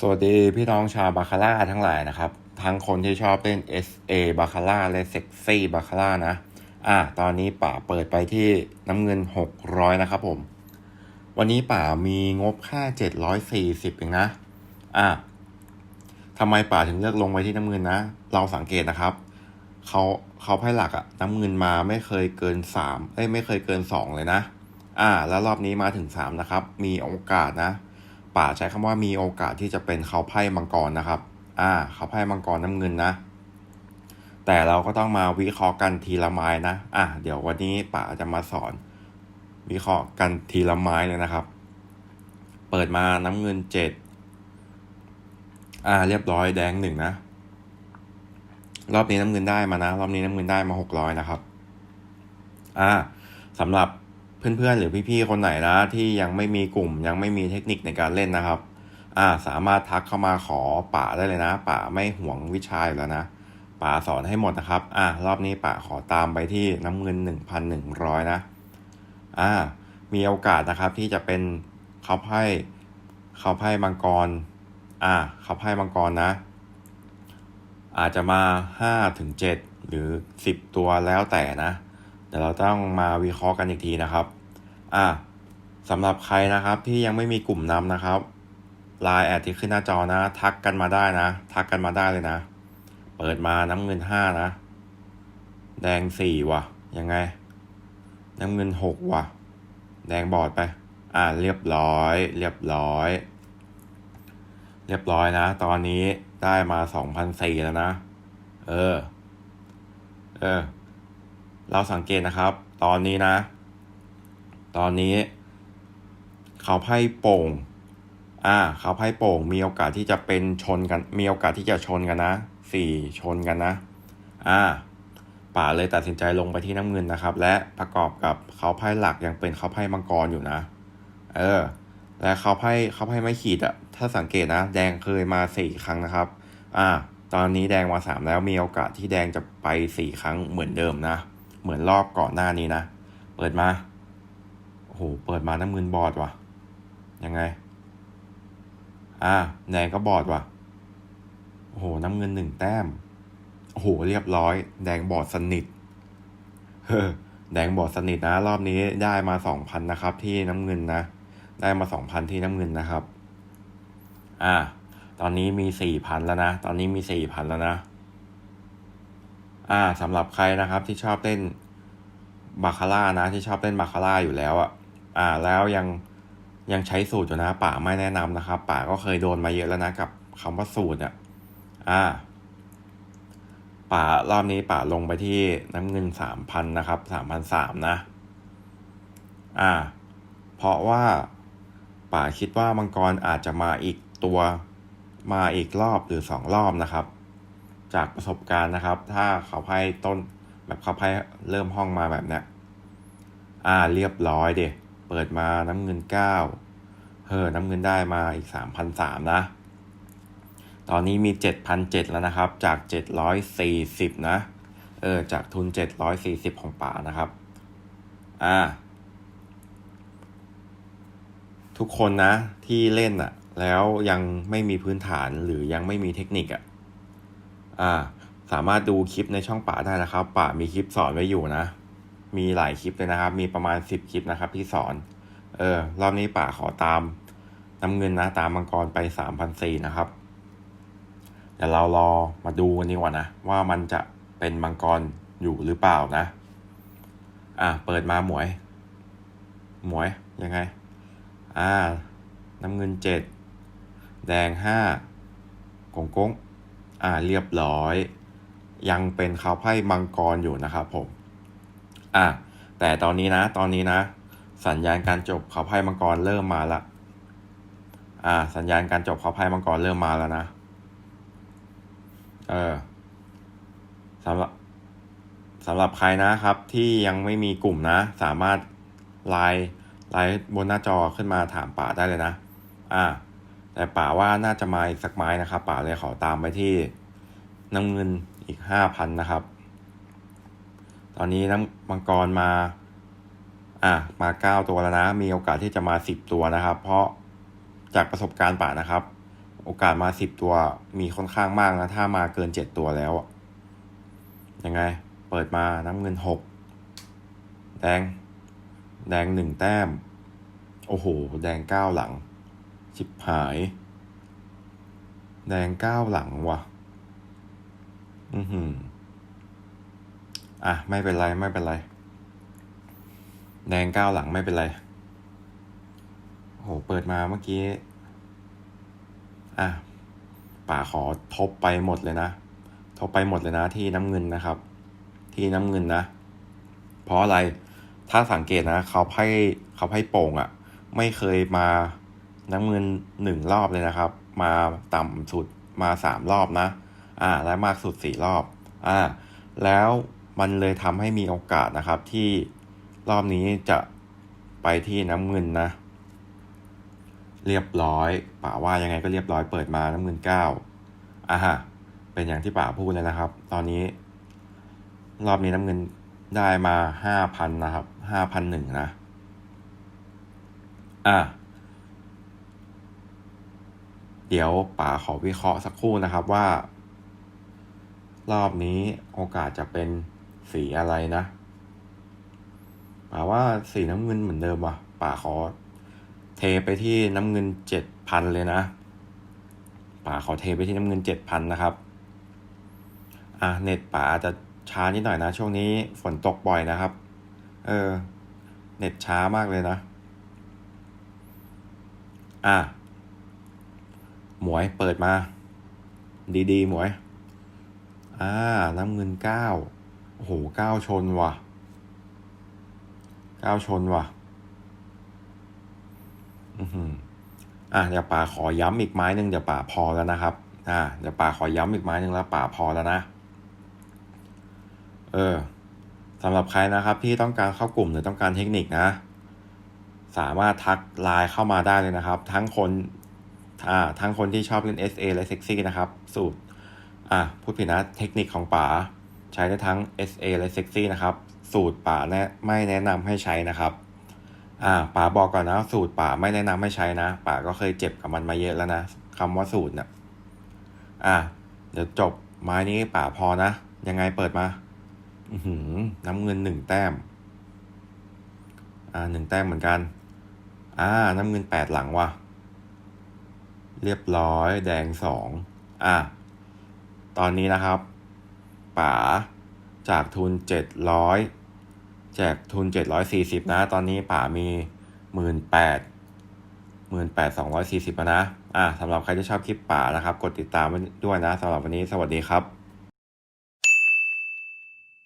สวัสดีพี่น้องชาวบาคาร่าทั้งหลายนะครับ ทั้งคนที่ชอบเล่น SA บาคาร่าและเซ็กซี่บาคาร่านะ อะตอนนี้ป่าเปิดไปที่น้ำเงิน 600 นะครับผม วันนี้ป่ามีงบแค่740เองนะ อะทำไมป่าถึงเลือกลงไว้ที่น้ำเงินนะ เราสังเกตนะครับ เขาเขาไพ่หลักอะน้ำเงินมาไม่เคยเกิน3เอ้ยไม่เคยเกิน 2 เลยนะ อ่า แล้วรอบนี้มาถึง 3 นะครับ มีโอกาสนะ ป่าใช้คำว่ามีโอกาสที่จะเป็นเขาไพ่มังกรนะครับ อ่า เขาไพ่มังกรน้ำเงินนะ แต่เราก็ต้องมาวิเคราะห์กันทีละไม้นะ อะเดี๋ยววันนี้ป่าจะมาสอน วิเคราะห์กันทีละไม้เลยนะครับ เปิดมาน้ำเงินเจ็ดอ่า เรียบร้อยแดงหนึ่งนะ รอบนี้น้ำเงินได้มานะ รอบนี้น้ำเงินได้มาหกร้อยนะครับ อ่าสำหรับ เพื่อนๆ หรือพี่ๆ คนไหนนะ ที่ยังไม่มีกลุ่มยังไม่มีเทคนิคในการเล่นนะครับ อ่าสามารถทักเข้ามาขอป่าได้เลยนะ ป่าไม่ห่วงวิชาอยู่แล้วนะ ป่าสอนให้หมดนะครับ อ่ารอบนี้ป่าขอตามไปที่น้ำเงินหนึ่งพันหนึ่งร้อยนะ อ่า มีโอกาสนะครับที่จะเป็นเขาไพ่เขาไพ่มังกร อ่าเขาไพ่มังกรนะ อาจจะมาห้าถึงเจ็ดหรือสิบตัวแล้วแต่นะเดี๋ยวเราต้องมาวิเคราะห์กันอีกทีนะครับ อ่าสำหรับใครนะครับที่ยังไม่มีกลุ่มนำนะครับไลน์แอดที่ขึ้นหน้าจอนะ ทักกันมาได้นะ ทักกันมาได้เลยนะ เปิดมาน้ำเงินห้านะ แดงสี่ว่ะ ยังไง น้ำเงินหกว่ะ แดงบอดไป อ่าเรียบร้อย เรียบร้อย เรียบร้อยนะ ตอนนี้ได้มาสองพันสี่แล้วนะ เออ เออ เราสังเกตนะครับ ตอนนี้นะ ตอนนี้ เขาไพ่โป่ง อ่า เขาไพ่โป่งมีโอกาสที่จะเป็นชนกัน มีโอกาสที่จะชนกันนะสี่ชนกันนะ อ่า ป่าเลยตัดสินใจลงไปที่น้ำเงินนะครับ และประกอบกับเขาไพ่หลักยังเป็นเขาไพ่มังกรอยู่นะ เออ และเขาไพ่เขาไพ่ไม่ขีดอะถ้าสังเกตนะ แดงเคยมาสี่ครั้งนะครับ อ่า ตอนนี้แดงมาสามแล้วมีโอกาสที่แดงจะไปสี่ครั้งเหมือนเดิมนะ เหมือนรอบก่อนหน้านี้นะ เปิดมา โอ้โห เปิดมาน้ำเงินบอดว่ะ ยังไง อ่าแดงก็บอดว่ะ โอ้โห น้ำเงินหนึ่งแต้ม โอ้โห เรียบร้อย แดงบอดสนิท เฮ้อ แดงบอดสนิทนะ รอบนี้ได้มาสองพันนะครับ ที่น้ำเงินนะ ได้มาสองพันที่น้ำเงินนะครับ อ่า ตอนนี้มีสี่พันแล้วนะ ตอนนี้มีสี่พันแล้วนะ อ่าสำหรับใครนะครับที่ชอบเล่นบาคาร่านะที่ชอบเล่นบาคาร่าอยู่แล้วอะ อ่าแล้วยังยังใช้สูตรอยู่นะป่าไม่แนะนำนะครับ ป่าก็เคยโดนมาเยอะแล้วนะกับคำว่าสูตรอะอ่า ป่ารอบนี้ป่าลงไปที่น้ำเงินสามพันนะครับสามพันสามนะ อ่า เพราะว่าป่าคิดว่ามังกรอาจจะมาอีกตัวมาอีกรอบหรือสองรอบนะครับ จากประสบการณ์นะครับ ถ้าเขาไพ่ต้นแบบเขาไพ่เริ่มห้องมาแบบเนี้ยอ่าเรียบร้อยเด็ เปิดมาน้ำเงินเก้าเฮ้อน้ำเงินได้มาอีกสามพันสามนะ ตอนนี้มีเจ็ดพันเจ็ดแล้วนะครับ จากเจ็ดร้อยสี่สิบนะ เออ จากทุนเจ็ดร้อยสี่สิบของป่านะครับ อ่า ทุกคนนะที่เล่นอะแล้วยังไม่มีพื้นฐานหรือยังไม่มีเทคนิคอะอ่า สามารถดูคลิปในช่องป่าได้นะครับ ป่ามีคลิปสอนไว้อยู่นะ มีหลายคลิปเลยนะครับ มีประมาณสิบคลิปนะครับ ที่สอน เออ รอบนี้ป่าขอตามน้ำเงินนะ ตามมังกรไปสามพันสี่นะครับ เดี๋ยวเรารอมาดูกันดีกว่านะ ว่ามันจะเป็นมังกรอยู่หรือเปล่านะ อะ เปิดมาหมวย หมวย ยังไง อ่า น้ำเงินเจ็ด แดงห้ากงกง อ่า เรียบร้อย ยังเป็นเขาไพ่มังกรอยู่นะครับผม อ่าแต่ตอนนี้นะ ตอนนี้นะ สัญญาณการจบเขาไพ่มังกรเริ่มมาละอ่า สัญญาณการจบเขาไพ่มังกรเริ่มมาแล้วนะ เออสำหรับสำหรับใครนะครับ ที่ยังไม่มีกลุ่มนะ สามารถไลน์ไลน์บนหน้าจอขึ้นมาถามป่าได้เลยนะ อ่า แต่ป่าว่าน่าจะมาอีกสักไม้นะครับ ป่าเลยขอตามไปที่น้ำเงินอีกห้าพันนะครับ ตอนนี้น้ำมังกรมา อะมาเก้าตัวแล้วนะ มีโอกาสที่จะมาสิบตัวนะครับ เพราะจากประสบการณ์ป่านะครับ โอกาสมาสิบตัวมีค่อนข้างมากนะ ถ้ามาเกินเจ็ดตัวแล้วยังไง เปิดมาน้ำเงินหกแดง แดงหนึ่งแต้ม โอ้โห แดงเก้าหลัง ชิบหาย แดงเก้าหลังว่ะ อือหือ อะไม่เป็นไรไม่เป็นไร แดงเก้าหลังไม่เป็นไรโอ้โหเปิดมาเมื่อกี้ อะป่าขอทบไปหมดเลยนะ ทบไปหมดเลยนะที่น้ำเงินนะครับ ที่น้ำเงินนะ เพราะอะไรถ้าสังเกตนะเขาให้เขาให้โป่งอะ่ะ ไม่เคยมาน้ำเงินหนึ่งรอบเลยนะครับ มาต่ำสุดมาสามรอบนะ อ่า และมากสุดสี่รอบ อ่า แล้ว มันเลยทำให้มีโอกาสนะครับที่รอบนี้จะไปที่น้ำเงินนะ เรียบร้อยป่าว่ายังไงก็เรียบร้อยเปิดมาน้ำเงินเก้าอะฮะเป็นอย่างที่ป่าพูดเลยนะครับ ตอนนี้ รอบนี้น้ำเงินได้มาห้าพันนะครับห้าพันหนึ่งนะอะเดี๋ยวป๋าขอวิเคราะห์สักครู่นะครับว่า รอบนี้โอกาสจะเป็น สีอะไรนะป๋าว่าสีน้ำเงินเหมือนเดิมว่ะป๋าขอเทไปที่น้ำเงินเจ็ดพันเลยนะป๋าขอเทไปที่น้ำเงินเจ็ดพันนะครับ อะเน็ตป๋าอาจจะช้านิดหน่อยนะ ช่วงนี้ฝนตกบ่อยนะครับ เออ เน็ตช้ามากเลยนะ อะหมวยเปิดมา ดีๆ หมวย อ่า น้ำเงินเก้า โอ้โหก้าวชนว่ะก้าวชนว่ะ อือหืออะเดี๋ยวป่าขอย้ำอีกไม้หนึ่งเดี๋ยวป่าพอแล้วนะครับ อ่าเดี๋ยวป่าขอย้ำอีกไม้หนึ่งแล้วป่าพอแล้วนะ เออสำหรับใครนะครับที่ต้องการเข้ากลุ่มหรือต้องการเทคนิคนะ สามารถทักไลน์เข้ามาได้เลยนะครับ ทั้งคนอ่าทั้งคนที่ชอบเล่น SA และเซ็กซี่นะครับ สูตรอ่าพูดผิดนะเทคนิคของป๋า ใช้ได้ทั้ง SA และเซ็กซี่นะครับ สูตรป๋าแนะไม่แนะนำให้ใช้นะครับอ่าป๋าบอกก่อนนะสูตรป๋าไม่แนะนำให้ใช้นะป๋าก็เคยเจ็บกับมันมาเยอะแล้วนะคำว่าสูตรเนี่ยอ่าเดี๋ยวจบไม้นี้ป๋าพอนะ ยังไงเปิดมาอือหือน้ำเงินหนึ่งแต้ม อ่าหนึ่งแต้มเหมือนกัน อ่า น้ำเงินแปดหลังว่ะ เรียบร้อยแดงสองอ่า ตอนนี้นะครับ ป๋าจากทุนเจ็ดร้อยแจกทุนเจ็ดร้อยสี่สิบนะ ตอนนี้ป๋ามีหมื่นแปดหมื่นแปดสองร้อยสี่สิบนะ อ่าสำหรับใครที่ชอบคลิปป๋านะครับ กดติดตามไว้ด้วยนะสำหรับวันนี้สวัสดีครับ